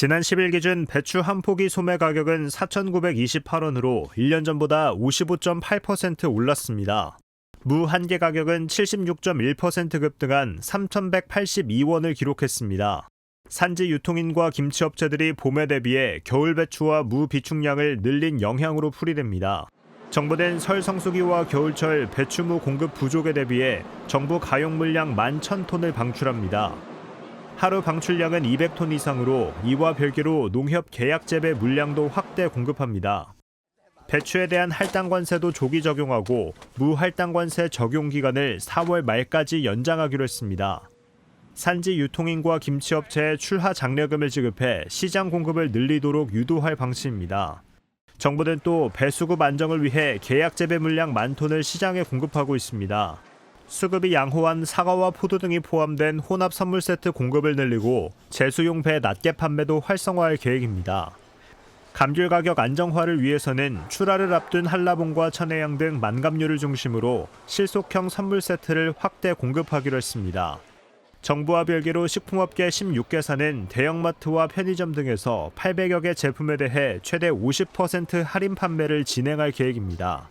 지난 10일 기준 배추 한 포기 소매 가격은 4,928원으로 1년 전보다 55.8% 올랐습니다. 무 한 개 가격은 76.1% 급등한 3,182원을 기록했습니다. 산지 유통인과 김치업체들이 봄에 대비해 겨울 배추와 무 비축량을 늘린 영향으로 풀이됩니다. 정부는 설 성수기와 겨울철 배추무 공급 부족에 대비해 정부 가용 물량 11,000톤을 방출합니다. 하루 방출량은 200톤 이상으로 이와 별개로 농협 계약 재배 물량도 확대 공급합니다. 배추에 대한 할당 관세도 조기 적용하고 무 할당 관세 적용 기간을 4월 말까지 연장하기로 했습니다. 산지 유통인과 김치업체에 출하 장려금을 지급해 시장 공급을 늘리도록 유도할 방침입니다. 정부는 또 배수급 안정을 위해 계약 재배 물량 만 톤을 시장에 공급하고 있습니다. 수급이 양호한 사과와 포도 등이 포함된 혼합 선물 세트 공급을 늘리고 제수용 배 낱개 판매도 활성화할 계획입니다. 감귤 가격 안정화를 위해서는 출하를 앞둔 한라봉과 천혜향 등 만감류를 중심으로 실속형 선물 세트를 확대 공급하기로 했습니다. 정부와 별개로 식품업계 16개사는 대형마트와 편의점 등에서 800여 개 제품에 대해 최대 50% 할인 판매를 진행할 계획입니다.